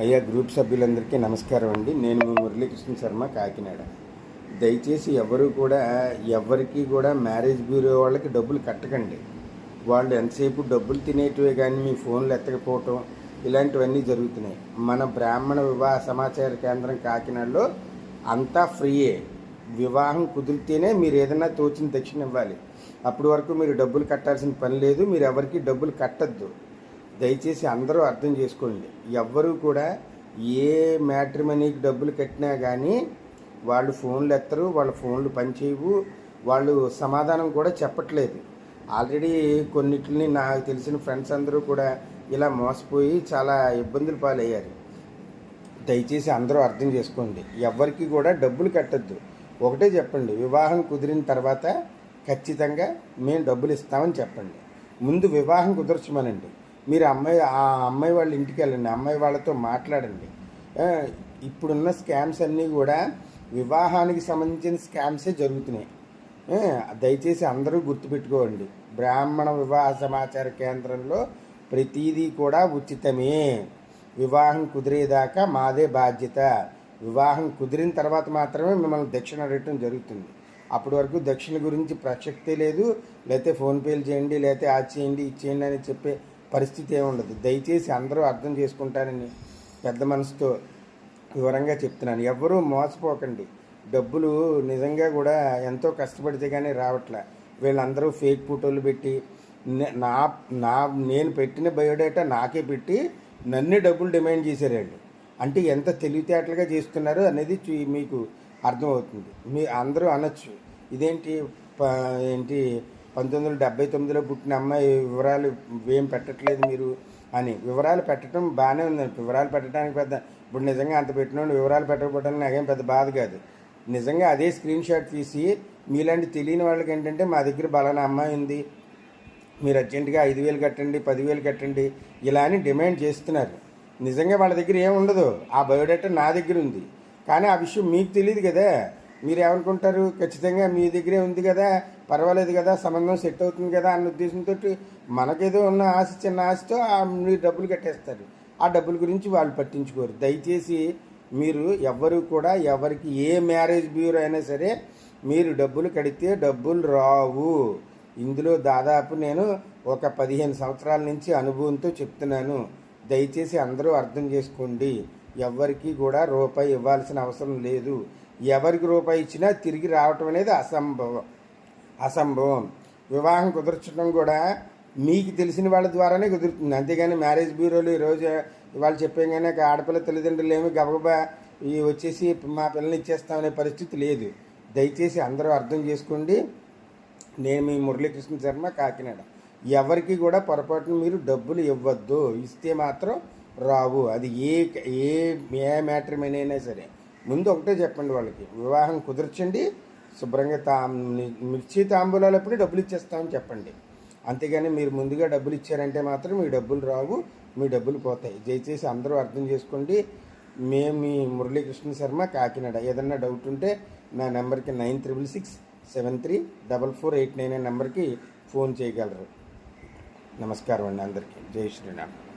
అయ్యా గ్రూప్ సభ్యులందరికీ నమస్కారం అండి. నేను మీ మురళీకృష్ణ శర్మ కాకినాడ. దయచేసి ఎవరు కూడా ఎవరికి కూడా మ్యారేజ్ బ్యూరో వాళ్ళకి డబ్బులు కట్టకండి. వాళ్ళు ఎంతసేపు డబ్బులు తినేటివే కానీ మీ ఫోన్లు ఎత్తకపోవటం ఇలాంటివన్నీ జరుగుతున్నాయి. మన బ్రాహ్మణ వివాహ సమాచార కేంద్రం కాకినాడలో అంతా ఫ్రీయే. వివాహం కుదిరితేనే మీరు ఏదైనా తోచిన దక్షిణ ఇవ్వాలి. అప్పటి వరకు మీరు డబ్బులు కట్టాల్సిన పని లేదు. మీరు ఎవరికి డబ్బులు కట్టద్దు. దయచేసి అందరూ అర్థం చేసుకోండి. ఎవ్వరూ కూడా ఏ మ్యాట్రిమనీకి డబ్బులు కట్టినా కానీ వాళ్ళు ఫోన్లు ఎత్తరు వాళ్ళ ఫోన్లు పనిచేయవు వాళ్ళు సమాధానం కూడా చెప్పట్లేదు. ఆల్రెడీ కొన్నిటిని నాకు తెలిసిన ఫ్రెండ్స్ అందరూ కూడా ఇలా మోసపోయి చాలా ఇబ్బందులు పాలయ్యారు. దయచేసి అందరూ అర్థం చేసుకోండి. ఎవరికి కూడా డబ్బులు కట్టద్దు. ఒకటే చెప్పండి వివాహం కుదిరిన తర్వాత ఖచ్చితంగా మేము డబ్బులు ఇస్తామని చెప్పండి. ముందు వివాహం కుదర్చమనండి మీరు అమ్మాయి ఆ అమ్మాయి వాళ్ళ ఇంటికి వెళ్ళండి అమ్మాయి వాళ్ళతో మాట్లాడండి. ఇప్పుడున్న స్కామ్స్ అన్నీ కూడా వివాహానికి సంబంధించిన స్కామ్సే జరుగుతున్నాయి. దయచేసి అందరూ గుర్తుపెట్టుకోండి. బ్రాహ్మణ వివాహ సమాచార కేంద్రంలో ప్రతిదీ కూడా ఉచితమే. వివాహం కుదిరేదాకా మాదే బాధ్యత. వివాహం కుదిరిన తర్వాత మాత్రమే మిమ్మల్ని దక్షిణ అడగటం జరుగుతుంది. అప్పటి వరకు దక్షిణ గురించి ప్రసక్తే లేదు. లేకపోతే ఫోన్పేలు చేయండి లేకపోతే ఆ చేయండి ఇది చేయండి అని చెప్పే పరిస్థితి ఏముండదు దయచేసి అందరూ అర్థం చేసుకుంటారని పెద్ద మనసుతో వివరంగా చెప్తున్నాను. ఎవ్వరూ మోసపోకండి. డబ్బులు నిజంగా కూడా ఎంతో కష్టపడితే కానీ రావట్లే. వీళ్ళందరూ ఫేక్ ఫోటోలు పెట్టి నా నా నేను పెట్టిన బయోడేటా నాకే పెట్టి నన్ను డబ్బులు డిమాండ్ చేశారండి అంటే ఎంత తెలివితేటలుగా చేస్తున్నారు అనేది చూ- మీకు అర్థమవుతుంది. మీ అందరూ అనొచ్చు. ఇదేంటి ప- ఏంటి పంతొమ్మిది వందల డెబ్బై తొమ్మిదిలో పుట్టిన అమ్మాయి వివరాలు ఏం పెట్టట్లేదు మీరు అని. వివరాలు పెట్టడం బాగానే ఉందండి. వివరాలు పెట్టడానికి పెద్ద ఇప్పుడు నిజంగా అంత పెట్టినోడు వివరాలు పెట్టకపోవడం నాకేం పెద్ద బాధ కాదు. నిజంగా అదే స్క్రీన్ షాట్ తీసి మీలాంటి తెలియని వాళ్ళకి ఏంటంటే మా దగ్గర బలానా అమ్మాయి ఉంది మీరు అర్జెంటుగా ఐదు వేలు కట్టండి పదివేలు కట్టండి ఇలా అని డిమాండ్ చేస్తున్నారు. నిజంగా వాళ్ళ దగ్గర ఏం ఉండదు. ఆ బయోడేటా నా దగ్గర ఉంది. కానీ ఆ విషయం మీకు తెలియదు కదా. మీరు ఏమనుకుంటారు? ఖచ్చితంగా మీ దగ్గరే ఉంది కదా. పర్వాలేదు కదా సంబంధం సెట్ అవుతుంది కదా అన్న ఉద్దేశంతో మనకేదో ఉన్న ఆశ చిన్న ఆశతో మీరు డబ్బులు కట్టేస్తారు. ఆ డబ్బుల గురించి వాళ్ళు పట్టించుకోరు. దయచేసి మీరు ఎవ్వరు కూడా ఎవరికి ఏ మ్యారేజ్ బ్యూరో అయినా సరే మీరు డబ్బులు కడితే డబ్బులు రావు. ఇందులో దాదాపు నేను ఒక పదిహేను సంవత్సరాల నుంచి అనుభవంతో చెప్తున్నాను. దయచేసి అందరూ అర్థం చేసుకోండి. ఎవరికి కూడా రూపాయి ఇవ్వాల్సిన అవసరం లేదు. ఎవరికి రూపాయి ఇచ్చినా తిరిగి రావటం అనేది అసంభవం. అసంభవం. వివాహం కుదర్చడం కూడా మీకు తెలిసిన వాళ్ళ ద్వారానే కుదురుతుంది. అంతేగాని మ్యారేజ్ బ్యూరోలు ఈరోజు వాళ్ళు కానీ ఆడపిల్ల తల్లిదండ్రులు ఏమి గబగబా ఈ వచ్చేసి మా పిల్లల్ని ఇచ్చేస్తామనే పరిస్థితి లేదు. దయచేసి అందరూ అర్థం చేసుకోండి. నేను మీ మురళీకృష్ణ శర్మ కాకినాడ. ఎవరికి కూడా పొరపాటున మీరు డబ్బులు ఇవ్వద్దు. ఇస్తే మాత్రం రావు. అది ఏ ఏ ఏ అయినా సరే. ముందు ఒకటే చెప్పండి వాళ్ళకి. వివాహం కుదర్చండి. శుభ్రంగా తా మిర్చి తాంబూలాలప్పుడు డబ్బులు ఇచ్చేస్తామని చెప్పండి. అంతేగాని మీరు ముందుగా డబ్బులు ఇచ్చారంటే మాత్రం మీ డబ్బులు రావు మీ డబ్బులు పోతాయి. దయచేసి అందరూ అర్థం చేసుకోండి. మేము మీ మురళీకృష్ణ శర్మ కాకినాడ. ఏదన్నా డౌట్ ఉంటే నా నెంబర్కి nine triple six seven three double four eight nine నెంబర్కి ఫోన్ చేయగలరు. నమస్కారం అండి అందరికీ. జై శ్రీరామ్.